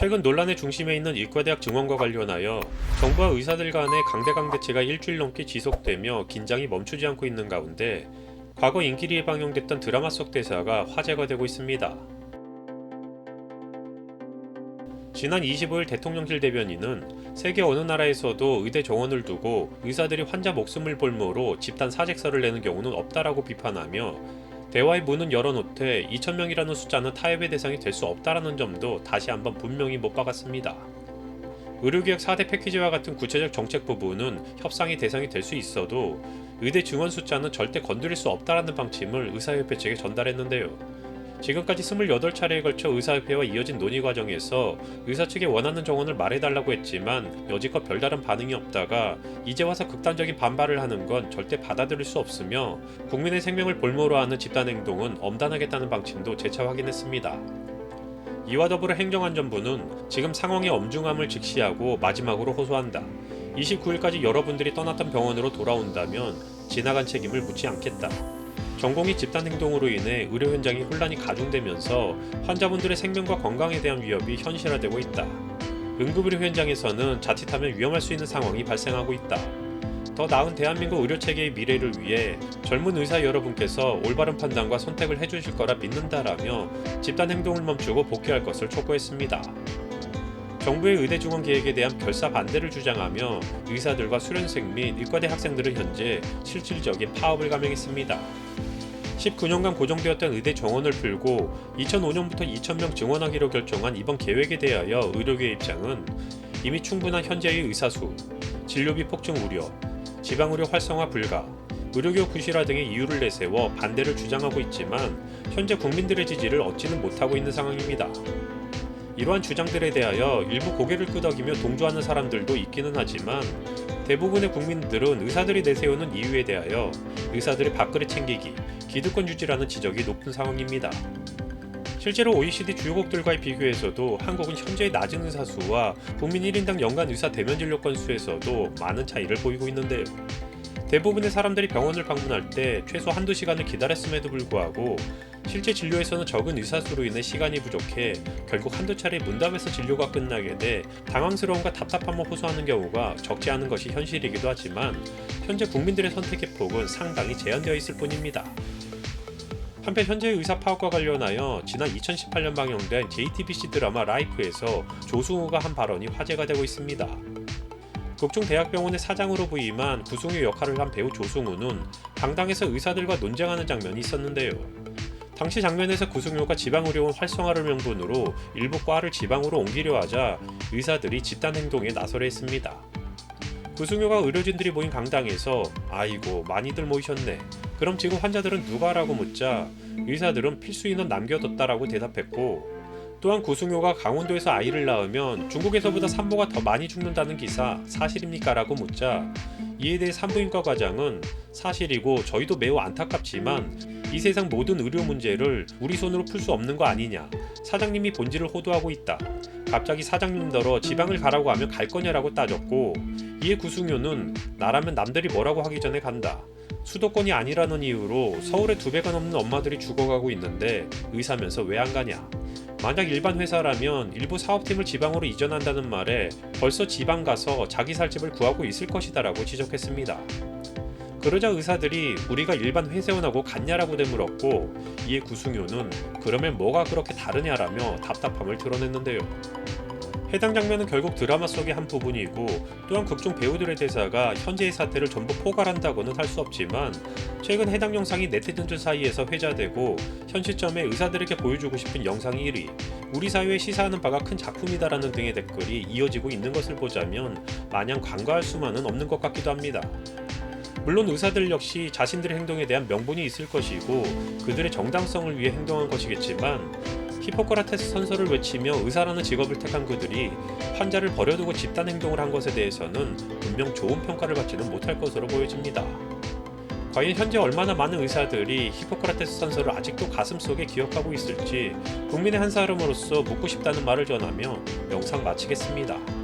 최근 논란의 중심에 있는 의과대학 증원과 관련하여 정부와 의사들 간의 강대강 대치가 일주일 넘게 지속되며 긴장이 멈추지 않고 있는 가운데 과거 인기리에 방영됐던 드라마 속 대사가 화제가 되고 있습니다. 지난 25일 대통령실 대변인은 세계 어느 나라에서도 의대 정원을 두고 의사들이 환자 목숨을 볼모로 집단 사직서를 내는 경우는 없다라고 비판하며 대화의 문은 열어놓되 2,000명이라는 숫자는 타협의 대상이 될 수 없다라는 점도 다시 한번 분명히 못 박았습니다. 의료개혁 4대 패키지와 같은 구체적 정책 부분은 협상의 대상이 될 수 있어도 의대 증원 숫자는 절대 건드릴 수 없다라는 방침을 의사협회 측에 전달했는데요. 지금까지 28차례에 걸쳐 의사협회와 이어진 논의 과정에서 의사 측이 원하는 정원을 말해달라고 했지만 여지껏 별다른 반응이 없다가 이제 와서 극단적인 반발을 하는 건 절대 받아들일 수 없으며 국민의 생명을 볼모로 하는 집단 행동은 엄단하겠다는 방침도 재차 확인했습니다. 이와 더불어 행정안전부는 지금 상황의 엄중함을 직시하고 마지막으로 호소한다. 29일까지 여러분들이 떠났던 병원으로 돌아온다면 지나간 책임을 묻지 않겠다. 전공의 집단 행동으로 인해 의료 현장이 혼란이 가중되면서 환자분들의 생명과 건강에 대한 위협이 현실화되고 있다. 응급의료 현장에서는 자칫하면 위험할 수 있는 상황이 발생하고 있다. 더 나은 대한민국 의료 체계의 미래를 위해 젊은 의사 여러분께서 올바른 판단과 선택을 해주실 거라 믿는다라며 집단 행동을 멈추고 복귀할 것을 촉구했습니다. 정부의 의대 중원 계획에 대한 결사 반대를 주장하며 의사들과 수련생 및 의과대 학생들은 현재 실질적인 파업을 감행했습니다. 19년간 고정되었던 의대 정원을 풀고 2005년부터 2,000명 증원하기로 결정한 이번 계획에 대하여 의료계의 입장은 이미 충분한 현재의 의사수, 진료비 폭증 우려, 지방의료 활성화 불가, 의료교육 부실화 등의 이유를 내세워 반대를 주장하고 있지만 현재 국민들의 지지를 얻지는 못하고 있는 상황입니다. 이러한 주장들에 대하여 일부 고개를 끄덕이며 동조하는 사람들도 있기는 하지만 대부분의 국민들은 의사들이 내세우는 이유에 대하여 의사들의 밥그릇 챙기기, 기득권 유지라는 지적이 높은 상황입니다. 실제로 OECD 주요국들과의 비교에서도 한국은 현재의 낮은 의사 수와 국민 1인당 연간 의사 대면 진료 건수에서도 많은 차이를 보이고 있는데요. 대부분의 사람들이 병원을 방문할 때 최소 한두 시간을 기다렸음에도 불구하고 실제 진료에서는 적은 의사 수로 인해 시간이 부족해 결국 한두 차례 문답에서 진료가 끝나게 돼 당황스러움과 답답함을 호소하는 경우가 적지 않은 것이 현실이기도 하지만 현재 국민들의 선택의 폭은 상당히 제한되어 있을 뿐입니다. 한편 현재 의사 파업과 관련하여 지난 2018년 방영된 JTBC 드라마 라이프에서 조승우가 한 발언이 화제가 되고 있습니다. 국중대학병원의 사장으로 부임한 구승우 역할을 한 배우 조승우는 강당에서 의사들과 논쟁하는 장면이 있었는데요. 당시 장면에서 구승우가 지방의료원 활성화를 명분으로 일부 과를 지방으로 옮기려 하자 의사들이 집단 행동에 나서려 했습니다. 구승우가 의료진들이 모인 강당에서 아이고 많이들 모이셨네. 그럼 지금 환자들은 누가라고 묻자 의사들은 필수 인원 남겨뒀다라고 대답했고 또한 구승효가 강원도에서 아이를 낳으면 중국에서보다 산모가 더 많이 죽는다는 기사 사실입니까? 라고 묻자 이에 대해 산부인과 과장은 사실이고 저희도 매우 안타깝지만 이 세상 모든 의료 문제를 우리 손으로 풀 수 없는 거 아니냐. 사장님이 본질을 호도하고 있다. 갑자기 사장님더러 지방을 가라고 하면 갈 거냐라고 따졌고 이에 구승효는 나라면 남들이 뭐라고 하기 전에 간다. 수도권이 아니라는 이유로 서울에 두 배가 넘는 엄마들이 죽어가고 있는데 의사면서 왜 안 가냐 만약 일반 회사라면 일부 사업팀을 지방으로 이전한다는 말에 벌써 지방 가서 자기 살 집을 구하고 있을 것이다라고 지적했습니다. 그러자 의사들이 우리가 일반 회사원하고 같냐라고 되물었고 이에 구승효는 그러면 뭐가 그렇게 다르냐라며 답답함을 드러냈는데요. 해당 장면은 결국 드라마 속의 한 부분이고 또한 극중 배우들의 대사가 현재의 사태를 전부 포괄한다고는 할 수 없지만 최근 해당 영상이 네티즌들 사이에서 회자되고 현 시점에 의사들에게 보여주고 싶은 영상 1위 우리 사회에 시사하는 바가 큰 작품이다라는 등의 댓글이 이어지고 있는 것을 보자면 마냥 간과할 수만은 없는 것 같기도 합니다. 물론 의사들 역시 자신들의 행동에 대한 명분이 있을 것이고 그들의 정당성을 위해 행동한 것이겠지만 히포크라테스 선서를 외치며 의사라는 직업을 택한 그들이 환자를 버려두고 집단 행동을 한 것에 대해서는 분명 좋은 평가를 받지는 못할 것으로 보여집니다. 과연 현재 얼마나 많은 의사들이 히포크라테스 선서를 아직도 가슴속에 기억하고 있을지 국민의 한 사람으로서 묻고 싶다는 말을 전하며 영상 마치겠습니다.